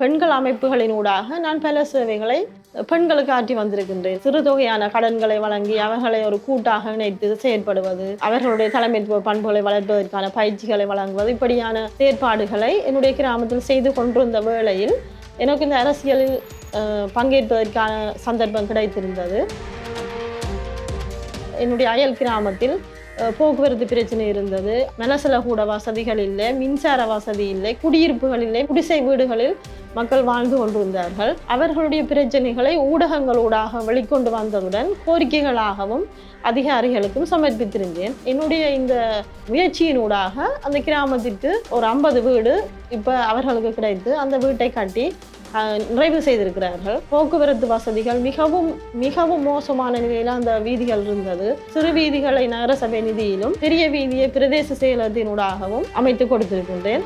பெண்கள் அமைப்புகளினூடாக நான் பல சேவைகளை பெண்களுக்கு ஆற்றி வந்திருக்கின்றேன். சிறு தொகையான கடன்களை வழங்கி அவர்களை ஒரு கூட்டாக இணைத்து செயற்படுவது அவர்களுடைய தலைமைத்துவ பண்புகளை வளர்ப்பதற்கான பயிற்சிகளை வழங்குவது இப்படியான செயற்பாடுகளை என்னுடைய கிராமத்தில் செய்து கொண்டிருந்த வேளையில் எனக்கு இந்த அரசியலில் பங்கேற்பதற்கான சந்தர்ப்பம் கிடைத்திருந்தது. என்னுடைய அயல் கிராமத்தில் போக்குவரத்து பிரச்சனை இருந்தது. நலசல கூட வசதிகள் இல்லை மின்சார வசதி இல்லை குடியிருப்புகள் இல்லை குடிசை வீடுகளில் மக்கள் வாழ்ந்து கொண்டிருந்தார்கள். அவர்களுடைய பிரச்சனைகளை ஊடகங்களூடாக வெளிக்கொண்டு வந்ததுடன் கோரிக்கைகளாகவும் அதிகாரிகளுக்கும் சமர்ப்பித்திருந்தேன். என்னுடைய இந்த முயற்சியினூடாக அந்த கிராமத்திற்கு ஒரு ஐம்பது வீடு இப்போ அவர்களுக்கு கிடைத்து அந்த வீட்டை கட்டி நிறைவு செய்திருக்கிறார்கள். போக்குவரத்து வசதிகள் மிகவும் மிகவும் மோசமான நிலையில் அந்த வீதிகள் இருந்தது. சிறு வீதிகளை நகரசபை நிதியிலும் பெரிய வீதியை பிரதேச செயலகத்தினூடாகவும் அமைத்து கொடுத்திருக்கின்றேன்.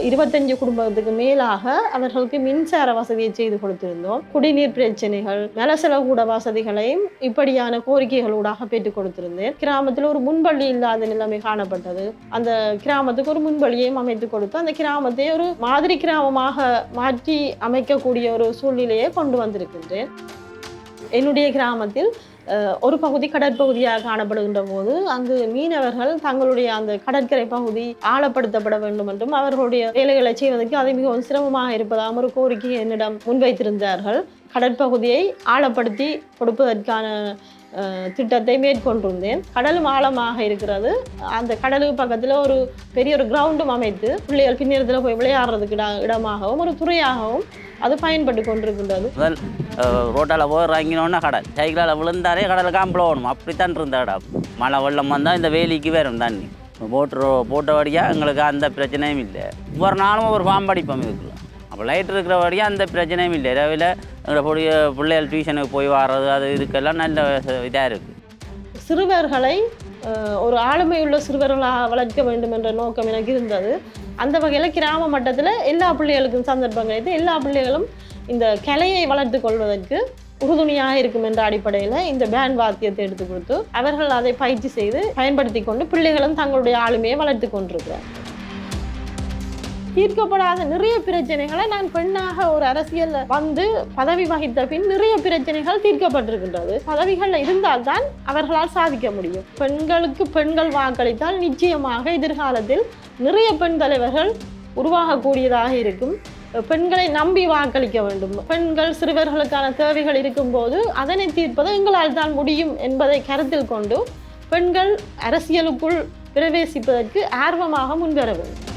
இருபத்தஞ்சு குடும்பத்துக்கு மேலாக அவர்களுக்கு மின்சார வசதியை செய்து கொடுத்திருந்தோம். குடிநீர் பிரச்சனைகள் நலசல கூட வசதிகளையும் இப்படியான கோரிக்கைகளூடாக பெற்றுக் கொடுத்திருந்தேன். கிராமத்தில் ஒரு முன்பள்ளி இல்லாத நிலைமை காணப்பட்டது. அந்த கிராமத்துக்கு ஒரு முன்பள்ளியையும் அமைத்து கொடுத்து அந்த கிராமத்தை ஒரு மாதிரி கிராமமாக மாற்றி அமைக்கக்கூடிய ஒரு சூழ்நிலையை கொண்டு வந்திருக்கின்றேன். என்னுடைய கிராமத்தில் ஒரு பகுதி கடற்பகுதியாக காணப்படுகின்ற போது அங்கு மீனவர்கள் தங்களுடைய அந்த கடற்கரை பகுதி ஆழப்படுத்தப்பட வேண்டும் என்றும் அவர்களுடைய வேலைகளை செய்வதற்கு அது மிகவும் சிரமமாக இருப்பதாகவும் ஒரு கோரிக்கை என்னிடம் முன்வைத்திருந்தார்கள். கடற்பகுதியை ஆழப்படுத்தி கொடுப்பதற்கான திட்டத்தை மேற்கொண்டிருந்தேன். கடலும் ஆழமாக இருக்கிறது. அந்த கடலுக்கு பக்கத்தில் ஒரு பெரிய ஒரு கிரவுண்டும் அமைத்து பிள்ளைகள் பின்னேரத்தில் போய் விளையாடுறதுக்கு இடமாகவும் ஒரு துறையாகவும் அது பயன்பட்டு கொண்டிருக்கின்றது. முதல் ரோட்டால் போய் இறங்கினோன்னா கடல். சைக்கிளால் விழுந்தாரே கடலுக்கு அம்பளம் ஓடணும். அப்படித்தான் இருந்த இடம். மழை வெள்ளம் வந்தால் இந்த வேலிக்கு வேறும் தண்ணி. போட்டு போட்ட வழியாக எங்களுக்கு அந்த பிரச்சனையும் இல்லை. ஒவ்வொரு நாளும் ஒரு பாம்படிப்பம் இருக்குது அப்போ லைட் இருக்கிற வழியாக அந்த பிரச்சனையும் இல்லை. இரவில் எங்களுடைய பிள்ளைகள் டியூஷனுக்கு போய் வர்றது அது இதுக்கெல்லாம் நல்ல இதாக இருக்குது சிறுவர்களை ஒரு ஆளுமையுள்ள சிறுவர்களாக வளர்க்க வேண்டும் என்ற நோக்கம் எனக்கு இருந்தது. அந்த வகையில் கிராம மட்டத்தில் எல்லா பிள்ளைகளுக்கும் சந்தர்ப்பம் கிடைத்து எல்லா பிள்ளைகளும் இந்த கலையை வளர்த்து கொள்வதற்கு உறுதுணையாக இருக்கும் என்ற அடிப்படையில் இந்த பேண்ட் வாத்தியத்தை எடுத்து கொடுத்து அவர்கள் அதை பயிற்சி செய்து பயன்படுத்தி கொண்டு பிள்ளைகளும் தங்களுடைய ஆளுமையை வளர்த்து கொண்டிருக்கிறார் தீர்க்கப்படாத நிறைய பிரச்சனைகளை நான் பெண்ணாக ஒரு அரசியல்ல வந்து பதவி வகித்த பின் நிறைய பிரச்சனைகள் தீர்க்கப்பட்டிருக்கின்றது. பதவிகள் இருந்தால்தான் அவர்களால் சாதிக்க முடியும். பெண்களுக்கு பெண்கள் வாக்களித்தால் நிச்சயமாக எதிர்காலத்தில் நிறைய பெண் தலைவர்கள் உருவாகக்கூடியதாக இருக்கும். பெண்களை நம்பி வாக்களிக்க வேண்டும். பெண்கள் சிறுவர்களுக்கான தேவைகள் இருக்கும்போது அதனை தீர்ப்பது எங்களால் தான் முடியும் என்பதை கருத்தில் கொண்டு பெண்கள் அரசியலுக்குள் பிரவேசிப்பதற்கு ஆர்வமாக முன்வர வேண்டும்.